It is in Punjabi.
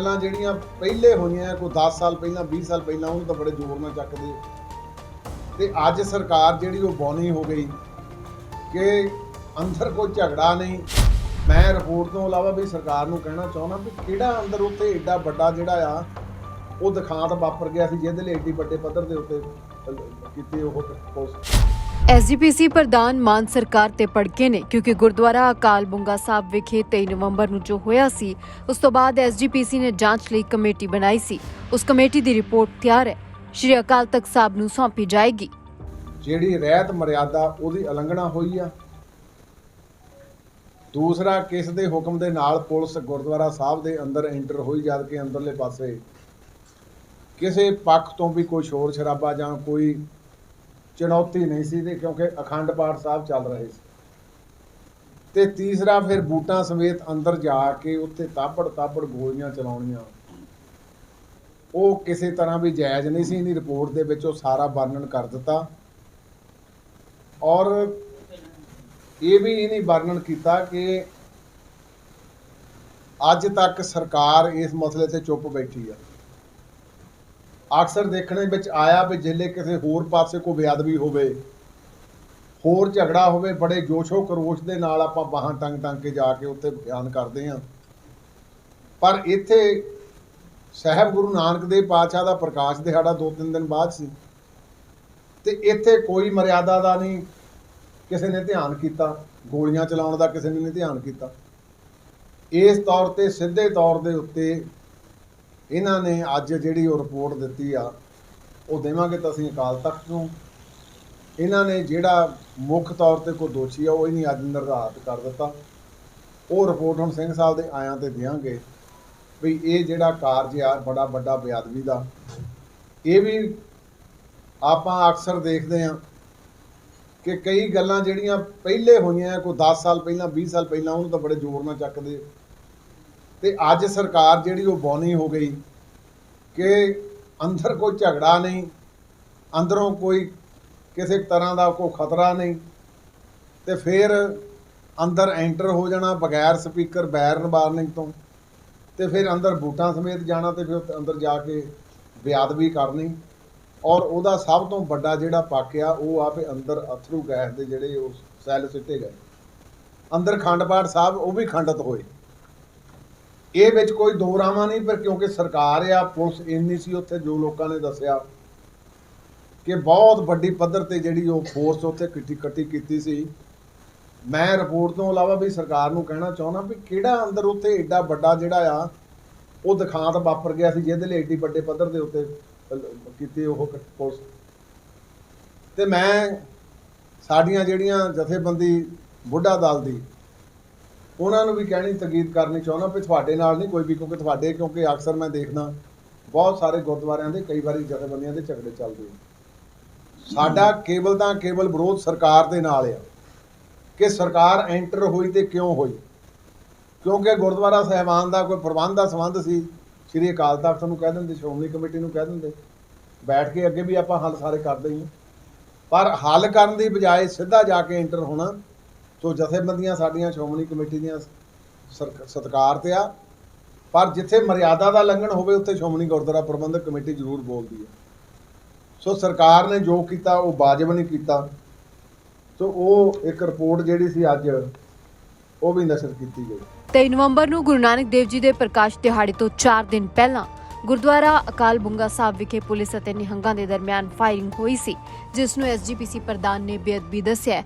ਗੱਲਾਂ ਜਿਹੜੀਆਂ ਪਹਿਲੇ ਹੋਈਆਂ, ਕੋਈ 10 ਸਾਲ ਪਹਿਲਾਂ 20 ਸਾਲ ਪਹਿਲਾਂ, ਉਹਨੂੰ ਤਾਂ ਬੜੇ ਜ਼ੋਰ ਨਾਲ ਚੱਕਦੇ ਤੇ ਅੱਜ ਸਰਕਾਰ ਜਿਹੜੀ ਉਹ ਬੌਨੀ ਹੋ ਗਈ ਕਿ ਅੰਦਰ ਕੋਈ ਝਗੜਾ ਨਹੀਂ। ਮੈਂ ਰਿਪੋਰਟ ਤੋਂ ਇਲਾਵਾ ਵੀ ਸਰਕਾਰ ਨੂੰ ਕਹਿਣਾ ਚਾਹੁੰਦਾ ਵੀ ਕਿਹੜਾ ਅੰਦਰ ਉੱਥੇ ਏਡਾ ਵੱਡਾ ਜਿਹੜਾ ਆ, ਉਹ ਦਿਖਾਂਤ ਵਾਪਰ ਗਿਆ ਸੀ, ਜਿਹਦੇ ਲਈ ਏਡੀ ਵੱਡੇ ਪੱਧਰ ਦੇ ਉੱਤੇ ਕੀਤੀ ਉਹ ਪੁਲਿਸ ਐਸਜੀਪੀਸੀ ਪ੍ਰਧਾਨ ਮਾਨ ਸਰਕਾਰ ਤੇ ਪੜਕੇ ਨੇ, ਕਿਉਂਕਿ ਗੁਰਦੁਆਰਾ ਅਕਾਲ ਬੁੰਗਾ ਸਾਹਿਬ ਵਿਖੇ 23 ਨਵੰਬਰ ਨੂੰ ਜੋ ਹੋਇਆ ਸੀ, ਉਸ ਤੋਂ ਬਾਅਦ ਐਸਜੀਪੀਸੀ ਨੇ ਜਾਂਚ ਲਈ ਕਮੇਟੀ ਬਣਾਈ ਸੀ। ਉਸ ਕਮੇਟੀ ਦੀ ਰਿਪੋਰਟ ਤਿਆਰ ਹੈ। ਸ਼੍ਰੀ ਅਕਾਲ ਤਖਤ ਸਾਹਿਬ ਨੂੰ ਸੌਂਪੀ ਜਾਏਗੀ। ਜਿਹੜੀ ਰਹਿਤ ਮਰਿਆਦਾ, ਉਹਦੀ ਉਲੰਘਣਾ ਹੋਈ ਆ। ਦੂਸਰਾ, ਕਿਸ ਦੇ ਹੁਕਮ ਦੇ ਨਾਲ ਪੁਲਿਸ ਗੁਰਦੁਆਰਾ ਸਾਹਿਬ ਦੇ ਅੰਦਰ ਐਂਟਰ ਹੋਈ, ਜਦ ਕਿ ਅੰਦਰਲੇ ਪਾਸੇ ਕਿਸੇ ਪੱਖ ਤੋਂ ਵੀ ਕੋਈ ਸ਼ੋਰ ਸ਼ਰਾਬਾ ਜਾਂ ਕੋਈ ਚੁਣੌਤੀ ਨਹੀਂ ਸੀ ਤੇ ਕਿਉਂਕਿ ਅਖੰਡ ਪਾਠ ਸਾਹਿਬ ਚੱਲ ਰਹੇ ਸੀ। ਤੇ ਤੀਸਰਾ ਫਿਰ ਬੂਟਾਂ ਸਮੇਤ ਅੰਦਰ ਜਾ ਕੇ ਉੱਥੇ ਤਾਪੜ ਤਾਪੜ ਗੋਲੀਆਂ ਚਲਾਉਣੀਆਂ। ਉਹ ਕਿਸੇ ਤਰ੍ਹਾਂ ਵੀ ਜਾਇਜ਼ ਨਹੀਂ ਸੀ ਇਹਦੀ ਰਿਪੋਰਟ ਦੇ ਵਿੱਚ ਉਹ ਸਾਰਾ ਵਰਣਨ ਕਰ ਦਿੱਤਾ। ਔਰ ਇਹ ਵੀ ਇਹਨੇ ਵਰਣਨ ਕੀਤਾ ਕਿ ਅੱਜ ਤੱਕ ਸਰਕਾਰ ਇਸ ਮਸਲੇ ਤੇ ਚੁੱਪ ਬੈਠੀ ਆ। ਅਕਸਰ ਦੇਖਣੇ ਵਿੱਚ ਆਇਆ ਵੀ ਜਿੱਲੇ ਕਿਸੇ ਹੋਰ ਪਾਸੇ ਕੋਈ ਬੇਅਦਬੀ ਹੋਵੇ, ਹੋਰ ਝਗੜਾ ਹੋਵੇ, ਬੜੇ ਜੋਸ਼ੋ ਕਰੋਸ਼ ਦੇ ਨਾਲ ਆਪਾਂ ਬਾਹਾਂ ਟੰਗ ਟੰਗ ਕੇ ਜਾ ਕੇ ਉੱਥੇ ਬਿਆਨ ਕਰਦੇ ਹਾਂ। ਪਰ ਇੱਥੇ ਸਾਹਿਬ ਗੁਰੂ ਨਾਨਕ ਦੇਵ ਪਾਤਸ਼ਾਹ ਦਾ ਪ੍ਰਕਾਸ਼ ਦਿਹਾੜਾ ਦੋ ਤਿੰਨ ਦਿਨ ਬਾਅਦ ਸੀ ਤੇ ਇੱਥੇ ਕੋਈ ਮਰਿਆਦਾ ਦਾ ਨਹੀਂ, ਕਿਸੇ ਨੇ ਧਿਆਨ ਕੀਤਾ, ਗੋਲੀਆਂ ਚਲਾਉਣ ਦਾ ਕਿਸੇ ਨੇ ਨਹੀਂ ਧਿਆਨ ਕੀਤਾ। ਇਸ ਤੌਰ ਤੇ ਸਿੱਧੇ ਤੌਰ ਦੇ ਉੱਤੇ ਇਹਨਾਂ ਨੇ ਅੱਜ ਜਿਹੜੀ ਉਹ ਰਿਪੋਰਟ ਦਿੱਤੀ ਆ, ਉਹ ਦੇਵਾਂਗੇ ਤਾਂ ਅਸੀਂ ਅਕਾਲ ਤਖਤ ਨੂੰ। ਇਹਨਾਂ ਨੇ ਜਿਹੜਾ ਮੁੱਖ ਤੌਰ ਤੇ ਕੋਈ ਦੋਸ਼ੀ ਆ, ਉਹ ਹੀ ਨਹੀਂ ਅੱਜ ਨਿਰਧਾਰਤ ਕਰ ਦਿੱਤਾ। ਉਹ ਰਿਪੋਰਟ ਹੁਣ ਸਿੰਘ ਸਾਹਿਬ ਦੇ ਆਇਆਂ ਤੇ ਦੇਵਾਂਗੇ ਵੀ ਇਹ ਜਿਹੜਾ ਕਾਰਜ ਆ, ਬੜਾ ਵੱਡਾ ਬੇਅਦਬੀ ਦਾ। ਇਹ ਵੀ ਆਪਾਂ ਅਕਸਰ ਦੇਖਦੇ ਹਾਂ ਕਿ ਕਈ ਗੱਲਾਂ ਜਿਹੜੀਆਂ ਪਹਿਲੇ ਹੋਈਆਂ, ਕੋਈ 10 ਸਾਲ ਪਹਿਲਾਂ 20 ਸਾਲ ਪਹਿਲਾਂ, ਉਹਨੂੰ ਤਾਂ ਬੜੇ ਜ਼ੋਰ ਨਾਲ ਚੱਕਦੇ। ਤੇ ਅੱਜ ਸਰਕਾਰ ਜਿਹੜੀ ਉਹ ਬੌਨੀ ਹੋ ਗਈ ਕਿ ਅੰਦਰ ਕੋਈ ਝਗੜਾ ਨਹੀਂ, ਅੰਦਰੋਂ ਕੋਈ ਕਿਸੇ ਤਰ੍ਹਾਂ ਦਾ ਕੋਈ ਖਤਰਾ ਨਹੀਂ ਤੇ ਫਿਰ ਅੰਦਰ ਐਂਟਰ ਹੋ ਜਾਣਾ ਬਗੈਰ ਸਪੀਕਰ ਬੈਰਨ ਵਾਰਨਿੰਗ ਤੋਂ ਤੇ ਫਿਰ ਅੰਦਰ ਬੂਟਾਂ ਸਮੇਤ ਜਾਣਾ ਤੇ ਫਿਰ ਅੰਦਰ ਜਾ ਕੇ ਬੇਅਦਬੀ ਕਰਨੀ ਔਰ ਉਹਦਾ ਸਭ ਤੋਂ ਵੱਡਾ ਜਿਹੜਾ ਪੱਖ ਆ, ਉਹ ਆ ਅੰਦਰ ਅਥਰੂ ਗੈਸ ਦੇ ਜਿਹੜੇ ਉਹ ਸੈੱਲ ਸਿੱਟੇ ਗਏ। ਅੰਦਰ ਖੰਡ ਪਾਠ ਸਾਹਿਬ, ਉਹ ਵੀ ਖੰਡਤ ਹੋਏ। ਇਹ ਵਿੱਚ ਕੋਈ ਦੋ ਰਾਵਾਂ ਨਹੀਂ, ਪਰ ਕਿਉਂਕਿ ਸਰਕਾਰ ਆ, ਪੁਲਿਸ ਇੰਨੀ ਸੀ ਉੱਥੇ, ਜੋ ਲੋਕਾਂ ਨੇ ਦੱਸਿਆ ਕਿ ਬਹੁਤ ਵੱਡੀ ਪੱਧਰ ਤੇ ਜਿਹੜੀ ਉਹ ਫੋਰਸ ਉੱਥੇ ਇਕੱਠੀ ਇਕੱਠੀ ਕੀਤੀ ਸੀ। ਮੈਂ ਰਿਪੋਰਟ ਤੋਂ ਇਲਾਵਾ ਵੀ ਸਰਕਾਰ ਨੂੰ ਕਹਿਣਾ ਚਾਹੁੰਦਾ ਵੀ ਕਿਹੜਾ ਅੰਦਰ ਉੱਥੇ ਏਡਾ ਵੱਡਾ ਜਿਹੜਾ ਆ, ਉਹ ਦਿਖਾਂਤ ਵਾਪਰ ਗਿਆ ਸੀ, ਜਿਹਦੇ ਲਈ ਏਡੀ ਵੱਡੇ ਪੱਧਰ ਦੇ ਉੱਤੇ ਕੀਤੀ ਉਹ ਕ- ਪੁਲਿਸ। ਤੇ ਮੈਂ ਸਾਡੀਆਂ ਜਿਹੜੀਆਂ ਜਥੇਬੰਦੀ ਬੁੱਢਾ ਦਲ ਦੀ ਉਹਨਾਂ ਨੂੰ ਵੀ ਕਹਿਣੀ ਤਕੀਦ ਕਰਨੀ ਚਾਹੁੰਦਾ ਵੀ ਤੁਹਾਡੇ ਨਾਲ ਨਹੀਂ ਕੋਈ ਵੀ, ਕਿਉਂਕਿ ਤੁਹਾਡੇ, ਕਿਉਂਕਿ ਅਕਸਰ ਮੈਂ ਦੇਖਦਾ, ਬਹੁਤ ਸਾਰੇ ਗੁਰਦੁਆਰਿਆਂ ਦੇ ਕਈ ਵਾਰੀ ਜਥੇਬੰਦੀਆਂ ਦੇ ਝਗੜੇ ਚੱਲਦੇ ਆ। ਸਾਡਾ ਕੇਵਲ ਤਾਂ ਕੇਵਲ ਵਿਰੋਧ ਸਰਕਾਰ ਦੇ ਨਾਲ ਆ, ਕਿ ਸਰਕਾਰ ਐਂਟਰ ਹੋਈ ਤੇ ਕਿਉਂ ਹੋਈ? ਕਿਉਂਕਿ ਗੁਰਦੁਆਰਾ ਸਾਹਿਬਾਨ ਦਾ ਕੋਈ ਪ੍ਰਬੰਧ ਦਾ ਸੰਬੰਧ ਸੀ, ਸ੍ਰੀ ਅਕਾਲ ਤਖਤ ਨੂੰ ਕਹਿ ਦਿੰਦੇ, ਸ਼੍ਰੋਮਣੀ ਕਮੇਟੀ ਨੂੰ ਕਹਿ ਦਿੰਦੇ, ਬੈਠ ਕੇ ਅੱਗੇ ਵੀ ਆਪਾਂ ਹੱਲ ਸਾਰੇ ਕਰਦੇ ਹੀ ਹਾਂ ਪਰ ਹੱਲ ਕਰਨ ਦੀ ਬਜਾਏ ਸਿੱਧਾ ਜਾ ਕੇ ਐਂਟਰ ਹੋਣਾ ਸੋ ਜਥੇਬੰਦੀਆਂ ਸਾਡੀਆਂ, ਸ਼੍ਰੋਮਣੀ ਕਮੇਟੀ ਦੀਆਂ ਸਰਕ- ਤੇ ਆ। ਪਰ ਜਿੱਥੇ ਮਰਿਆਦਾ ਦਾ ਲੰਘਣ ਹੋਵੇ, ਉੱਥੇ ਸ਼੍ਰੋਮਣੀ ਗੁਰਦੁਆਰਾ ਪ੍ਰਬੰਧਕ ਕਮੇਟੀ ਜ਼ਰੂਰ ਬੋਲਦੀ ਹੈ। ਸੋ ਸਰਕਾਰ ਨੇ ਜੋ ਕੀਤਾ, ਉਹ ਵਾਜਬ ਨਹੀਂ ਕੀਤਾ। ਸੋ ਉਹ ਇੱਕ ਰਿਪੋਰਟ ਜਿਹੜੀ ਸੀ ਅੱਜ, ਉਹ ਵੀ ਨਸ਼ਰ ਕੀਤੀ ਗਈ। 23 ਨਵੰਬਰ ਨੂੰ ਗੁਰੂ ਨਾਨਕ ਦੇਵ ਜੀ ਦੇ ਪ੍ਰਕਾਸ਼ ਦਿਹਾੜੇ ਤੋਂ 4 ਦਿਨ ਪਹਿਲਾਂ ਗੁਰਦੁਆਰਾ ਅਕਾਲ ਬੁੰਗਾ ਸਾਹਿਬ ਵਿਖੇ ਪੁਲਿਸ ਅਤੇ ਨਿਹੰਗਾਂ ਦੇ ਦਰਮਿਆਨ ਫਾਇਰਿੰਗ ਹੋਈ ਸੀ, ਜਿਸ ਨੂੰ ਐਸਜੀਪੀਸੀ ਪ੍ਰਧਾਨ ਨੇ ਬੇਅਦਬੀ ਦੱਸਿਆ